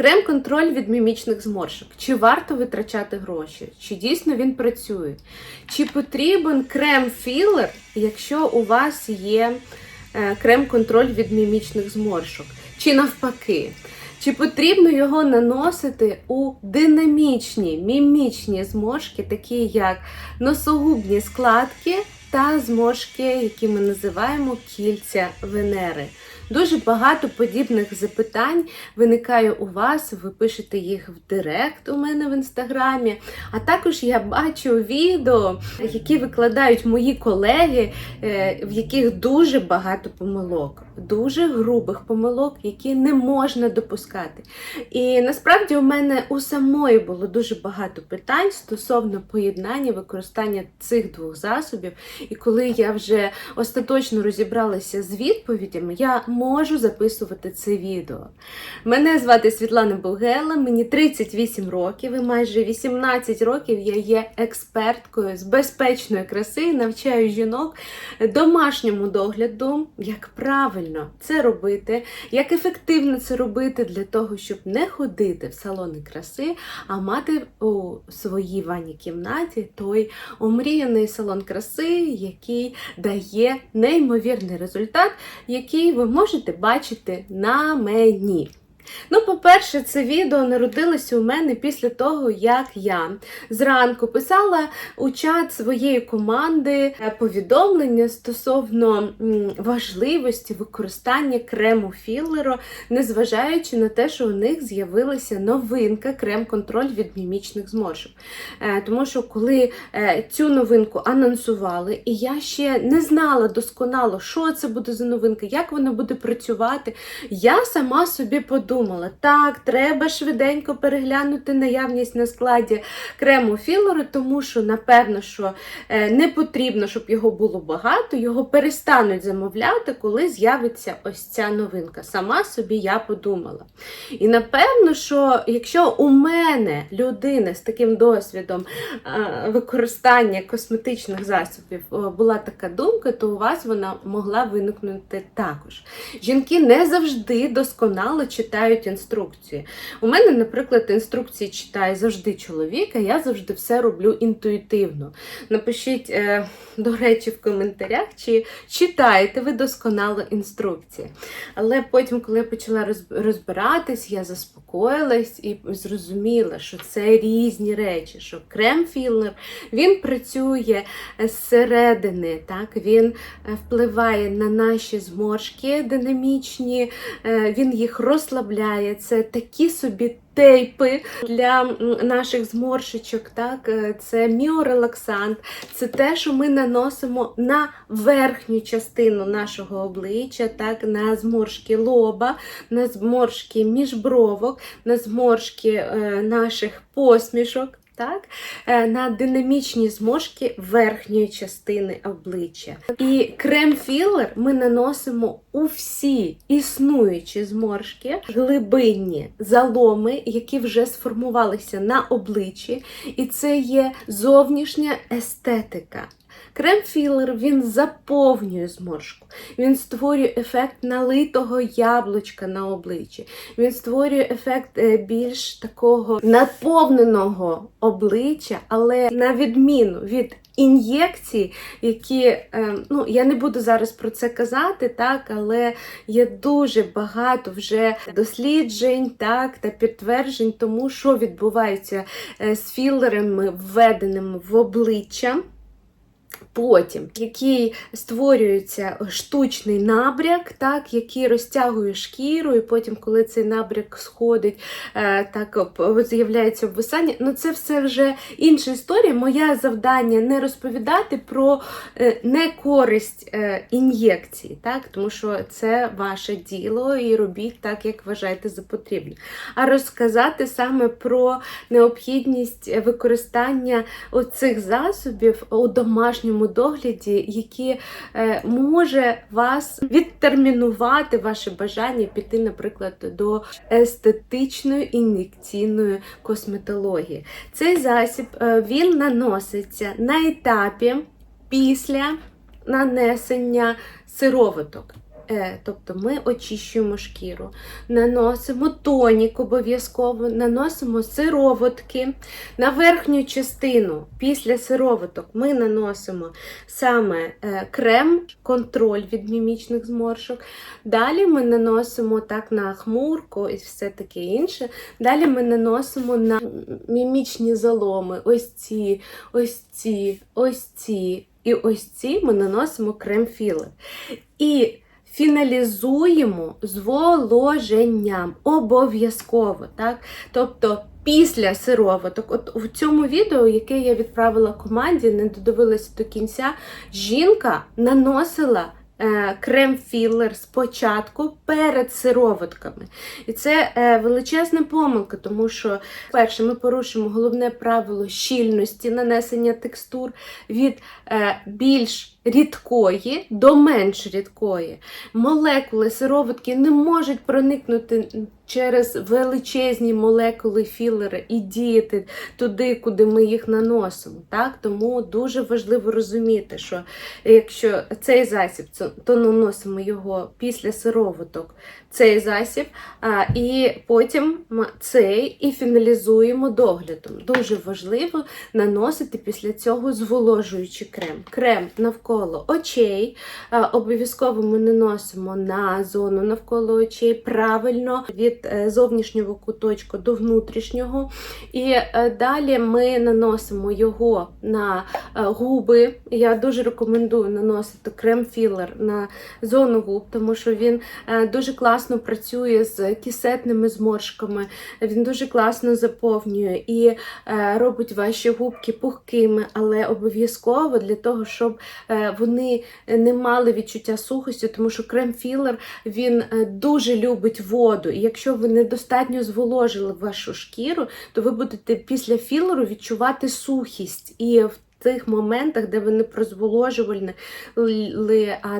Крем-контроль від мімічних зморшок. Чи варто витрачати гроші? Чи дійсно він працює? Чи потрібен крем-філер, якщо у вас є е, крем-контроль від мімічних зморшок? Чи навпаки? Чи потрібно його наносити у динамічні мімічні зморшки, такі як носогубні складки та зморшки, які ми називаємо кільця Венери? Дуже багато подібних запитань виникає у вас. Ви пишете їх в Директ у мене в інстаграмі. А також я бачу відео, які викладають мої колеги, е, в яких дуже багато помилок, дуже грубих помилок, які не можна допускати. І насправді у мене у самої було дуже багато питань стосовно поєднання використання цих двох засобів. І коли я вже остаточно розібралася з відповідями, я можу записувати це відео. Мене звати Світлана Бугела, мені 38 років і майже 18 років я є експерткою з безпечної краси, навчаю жінок домашньому догляду, як правильно це робити, як ефективно це робити для того, щоб не ходити в салони краси, а мати у своїй ванній кімнаті той омріяний салон краси, який дає неймовірний результат, який ви можете бачити на мені. Ну, по-перше, це відео народилося у мене після того, як я зранку писала у чат своєї команди е, повідомлення стосовно важливості використання крему філеру, незважаючи на те, що у них з'явилася новинка крем-контроль від мімічних зморшок. Е, Тому що коли е, цю новинку анонсували, і я ще не знала досконало, що це буде за новинка, як вона буде працювати, я сама собі подумала, так, треба швиденько переглянути наявність на складі крему філеру, тому що, напевно, що е, не потрібно, щоб його було багато, його перестануть замовляти, коли з'явиться ось ця новинка. Сама собі я подумала. І напевно, що якщо у мене людина з таким досвідом е, використання косметичних засобів е, була така думка, то у вас вона могла виникнути також. Жінки не завжди досконало читають інструкції. У мене, наприклад, інструкції читає завжди чоловік, а я завжди все роблю інтуїтивно. Напишіть, е, до речі, в коментарях, чи читаєте ви досконало інструкції. Але потім, коли я почала розбиратись, я заспокоїлась і зрозуміла, що це різні речі, що крем-філер він працює зсередини, так? він е, впливає на наші зморшки динамічні, е, він їх розслабляє. Це такі собі тейпи для наших зморшечок. Так? Е, Це міорелаксант, це те, що ми наносимо на верхню частину нашого обличчя, так? на зморшки лоба, на зморшки міжбровок, на зморшки е, наших посмішок. Так, Е, на динамічні зможки верхньої частини обличчя. І крем-філер ми наносимо у всі існуючі зморшки, глибинні заломи, які вже сформувалися на обличчі, і це є зовнішня естетика. Крем-філер він заповнює зморшку, він створює ефект налитого яблучка на обличчі, він створює ефект е, більш такого наповненого обличчя, але на відміну від ін'єкцій, які, е, ну я не буду зараз про це казати, так, але є дуже багато вже досліджень так, та підтверджень тому, що відбувається е, з філерами, введеними в обличчя. Потім, який створюється штучний набряк, так, який розтягує шкіру, і потім, коли цей набряк сходить, е, так з'являється обвисання. Ну, це все вже інша історія. Моє завдання не розповідати про е, некористь е, ін'єкцій, так, тому що це ваше діло і робіть так, як вважаєте за потрібне. А розказати саме про необхідність використання оцих засобів у домашньому догляді, які е, може вас відтермінувати ваше бажання піти, наприклад, до естетичної ін'єкційної косметології. Цей засіб е, він наноситься на етапі після нанесення сироваток. Е, тобто ми очищуємо шкіру, наносимо тонік обов'язково, наносимо сироватки. На верхню частину після сироваток ми наносимо саме е, крем, контроль від мімічних зморшок. Далі ми наносимо так на хмурку і все таке інше. Далі ми наносимо на мімічні заломи. Ось ці, ось ці, ось ці. І ось ці ми наносимо крем-філер. І фіналізуємо зволоженням. Обов'язково. так? Тобто після сироваток, от в цьому відео, яке я відправила команді, не додивилася до кінця, жінка наносила. е, Крем-філер спочатку перед сироватками. І це е, величезна помилка, тому що, перше, ми порушимо головне правило щільності нанесення текстур від е, більш рідкої до менш рідкої. Молекули сироватки не можуть проникнути через величезні молекули філера і діяти туди, куди ми їх наносимо. Так? Тому дуже важливо розуміти, що якщо цей засіб, то наносимо його після сироваток, цей засіб, і потім цей і фіналізуємо доглядом. Дуже важливо наносити після цього зволожуючий крем. Крем навколо очей. Обов'язково ми наносимо на зону навколо очей правильно від е, зовнішнього куточку до внутрішнього. І е, далі ми наносимо його на е, губи. Я дуже рекомендую наносити крем-філер на зону губ, тому що він дуже класно працює з кісетними зморшками, він дуже класно заповнює і е, робить ваші губки пухкими, але обов'язково для того, щоб е, вони не мали відчуття сухості, тому що крем-філер він е, дуже любить воду. І якщо ви недостатньо зволожили вашу шкіру, то ви будете після філеру відчувати сухість. І в тих моментах, де ви не прозволожували,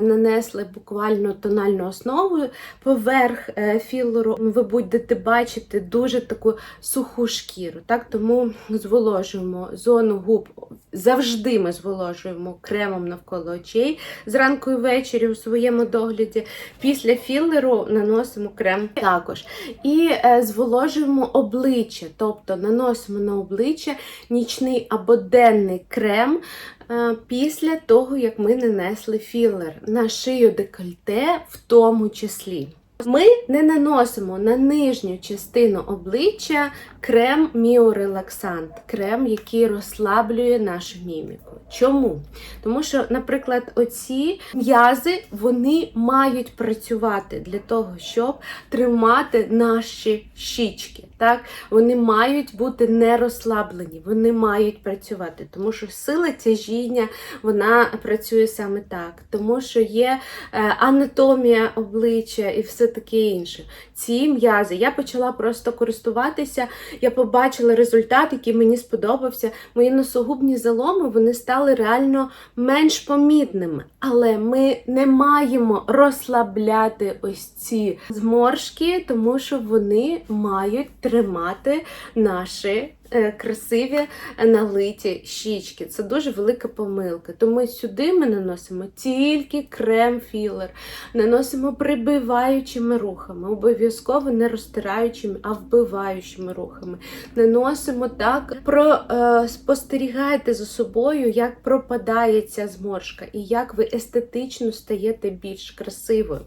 нанесли буквально тональну основу поверх е, філеру, ви будете бачити дуже таку суху шкіру. Так? Тому зволожуємо зону губ. Завжди ми зволожуємо кремом навколо очей зранку і ввечері у своєму догляді. Після філеру наносимо крем також. І е, зволожуємо обличчя, тобто наносимо на обличчя нічний або денний крем е, після того, як ми нанесли філер на шию декольте в тому числі. Ми не наносимо на нижню частину обличчя крем міорелаксант, крем, який розслаблює нашу міміку. Чому? Тому що, наприклад, оці м'язи вони мають працювати для того, щоб тримати наші щічки. Так? Вони мають бути не розслаблені, вони мають працювати, тому що сила тяжіння вона працює саме так, тому що є е, анатомія обличчя і все таке інше. Ці м'язи я почала просто користуватися. Я побачила результат, який мені сподобався. Мої носогубні заломи вони стали реально менш помітними. Але ми не маємо розслабляти ось ці зморшки, тому що вони мають тримати наші. Е, Красиві налиті щічки. Це дуже велика помилка. Тому сюди ми наносимо тільки крем-філер, наносимо прибиваючими рухами, обов'язково не розтираючими, а вбиваючими рухами. Наносимо так, про, е, спостерігайте за собою, як пропадає ця зморшка і як ви естетично стаєте більш красивою.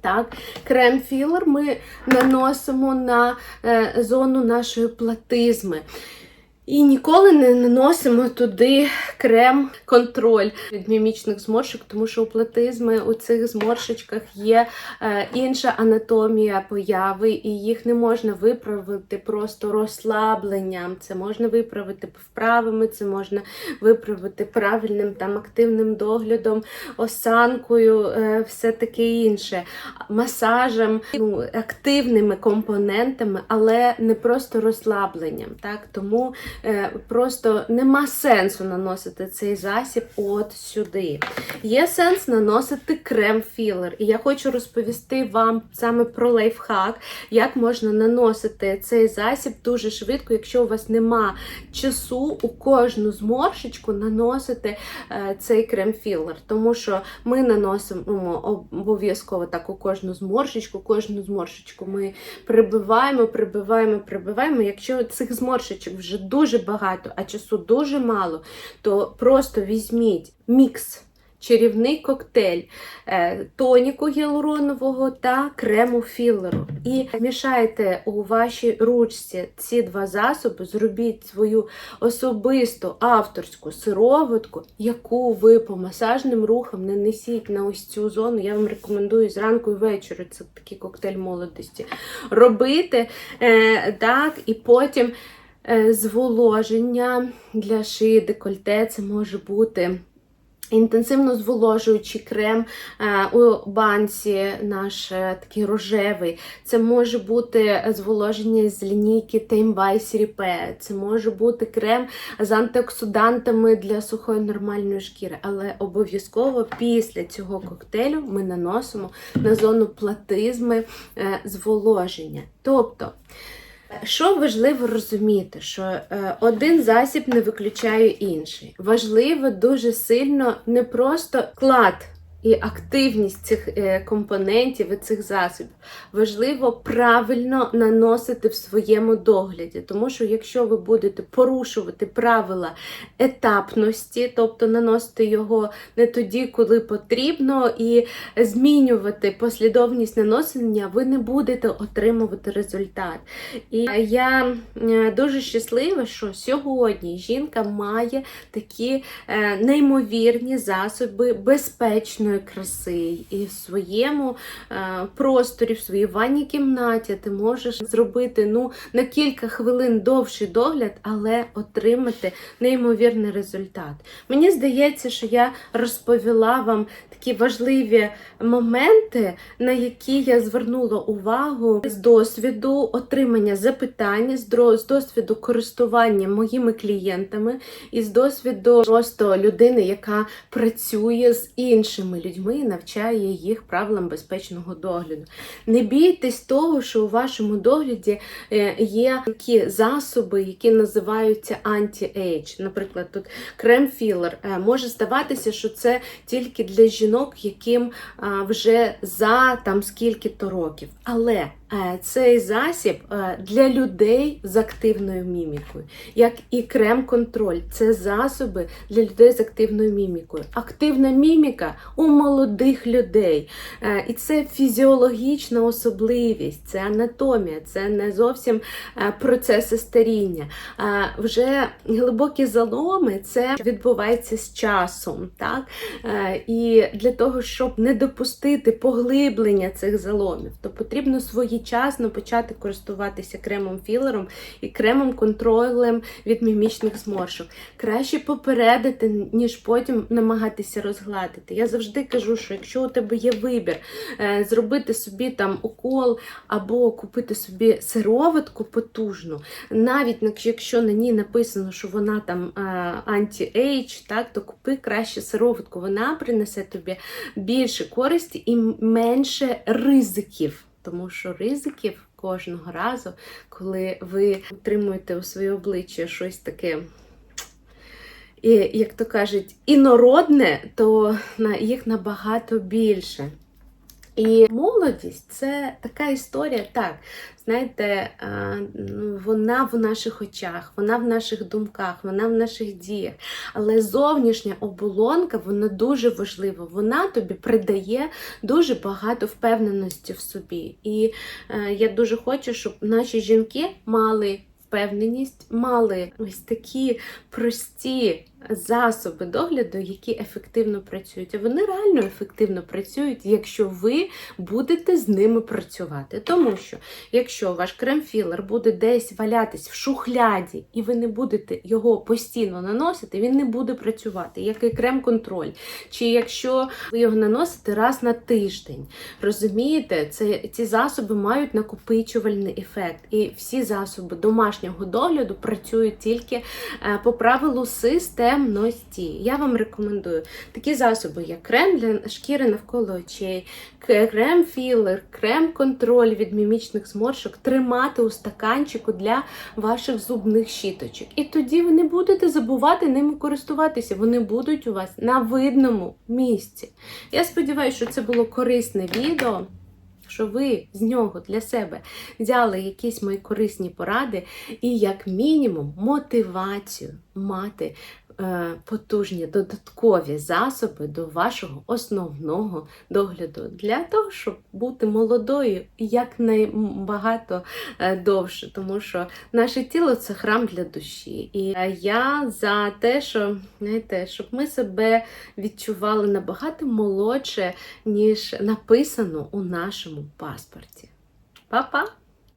Так, крем-філер ми наносимо на е, зону нашої платизми. І ніколи не наносимо туди крем-контроль від мімічних зморшок, тому що у платизми у цих зморшечках є е, інша анатомія появи, і їх не можна виправити просто розслабленням. Це можна виправити вправами, це можна виправити правильним там активним доглядом, осанкою, е, все таке інше, масажем, ну, активними компонентами, але не просто розслабленням. Так? Тому просто нема сенсу наносити цей засіб от сюди. Є сенс наносити крем-філер. І я хочу розповісти вам саме про лайфхак, як можна наносити цей засіб дуже швидко, якщо у вас нема часу у кожну зморшечку наносити е, цей крем-філер. Тому що ми наносимо обов'язково так у кожну зморшечку, кожну зморшечку ми прибиваємо, прибиваємо, прибиваємо. Якщо цих зморшечок вже дуже багато, а часу дуже мало, то просто візьміть мікс. Чарівний коктейль е, тоніку гіалуронового та крему філеру. І мішайте у вашій ручці ці два засоби, зробіть свою особисту авторську сироватку, яку ви по масажним рухам не несіть на ось цю зону. Я вам рекомендую зранку і ввечері. Це такий коктейль молодості. Робити е, так, і потім зволоження для шиї декольте це може бути. Інтенсивно зволожуючий крем е, у банці, наш е, такий рожевий. Це може бути зволоження з лінійки Tame by Repair. Це може бути крем з антиоксидантами для сухої нормальної шкіри. Але обов'язково після цього коктейлю ми наносимо на зону платизми е, зволоження. Тобто. Що важливо розуміти, що е, один засіб не виключає інший. Важливо дуже сильно не просто клад і активність цих е, компонентів і цих засобів. Важливо правильно наносити в своєму догляді, тому що якщо ви будете порушувати правила етапності, тобто наносити його не тоді, коли потрібно, і змінювати послідовність наносення, ви не будете отримувати результат. І я е, дуже щаслива, що сьогодні жінка має такі е, неймовірні засоби безпечної краси. І в своєму е, просторі, в своїй ванній кімнаті ти можеш зробити ну, на кілька хвилин довший догляд, але отримати неймовірний результат. Мені здається, що я розповіла вам такі важливі моменти, на які я звернула увагу з досвіду отримання запитань, з досвіду користування моїми клієнтами і з досвіду просто людини, яка працює з іншими людьми і навчає їх правилам безпечного догляду. Не бійтесь того, що у вашому догляді е, є такі засоби, які називаються анті-ейдж. Наприклад, тут крем-філер. Е, Може здаватися, що це тільки для жінок, яким вже за там скільки-то років. Але цей засіб е, для людей з активною мімікою, як і крем-контроль. Це засоби для людей з активною мімікою. Активна міміка у молодих людей. Е, І це фізіологічна особливість, це анатомія, це не зовсім е, процеси старіння. Е, Вже глибокі заломи це відбувається з часом. Так? Е, І для того, щоб не допустити поглиблення цих заломів, то потрібно своєчасно почати користуватися кремом філером і кремом контролем від мімічних зморшок. Краще попередити, ніж потім намагатися розгладити. Я завжди кажу, що якщо у тебе є вибір е, зробити собі там укол або купити собі сироватку потужну, навіть якщо на ній написано, що вона там е, анті-ейдж, так, то купи краще сироватку. Вона принесе тобі більше користі і менше ризиків. Тому що ризиків кожного разу, коли ви отримуєте у своє обличчя щось таке, і, як то кажуть, інородне, то їх набагато більше. І молодість це така історія, так, знаєте, ну, вона в наших очах, вона в наших думках, вона в наших діях. Але зовнішня оболонка, вона дуже важлива. Вона тобі придає дуже багато впевненості в собі. І е, я дуже хочу, щоб наші жінки мали впевненість, мали ось такі прості засоби догляду, які ефективно працюють. А вони реально ефективно працюють, якщо ви будете з ними працювати. Тому що, якщо ваш крем-філер буде десь валятись в шухляді, і ви не будете його постійно наносити, він не буде працювати, як і крем-контроль. Чи якщо ви його наносите раз на тиждень, розумієте, це ці засоби мають накопичувальний ефект. І всі засоби домашнього догляду працюють тільки е, по правилу системності. Я вам рекомендую такі засоби, як крем для шкіри навколо очей, крем-філер, крем-контроль від мімічних зморшок тримати у стаканчику для ваших зубних щіточок. І тоді ви не будете забувати ними користуватися. Вони будуть у вас на видному місці. Я сподіваюся, що це було корисне відео. Що ви з нього для себе взяли якісь мої корисні поради і, як мінімум, мотивацію мати потужні додаткові засоби до вашого основного догляду для того, щоб бути молодою якнайбагато е, довше, тому що наше тіло це храм для душі. І е, я за те, що знаєте, щоб ми себе відчували набагато молодше, ніж написано у нашому паспорті. Па-па!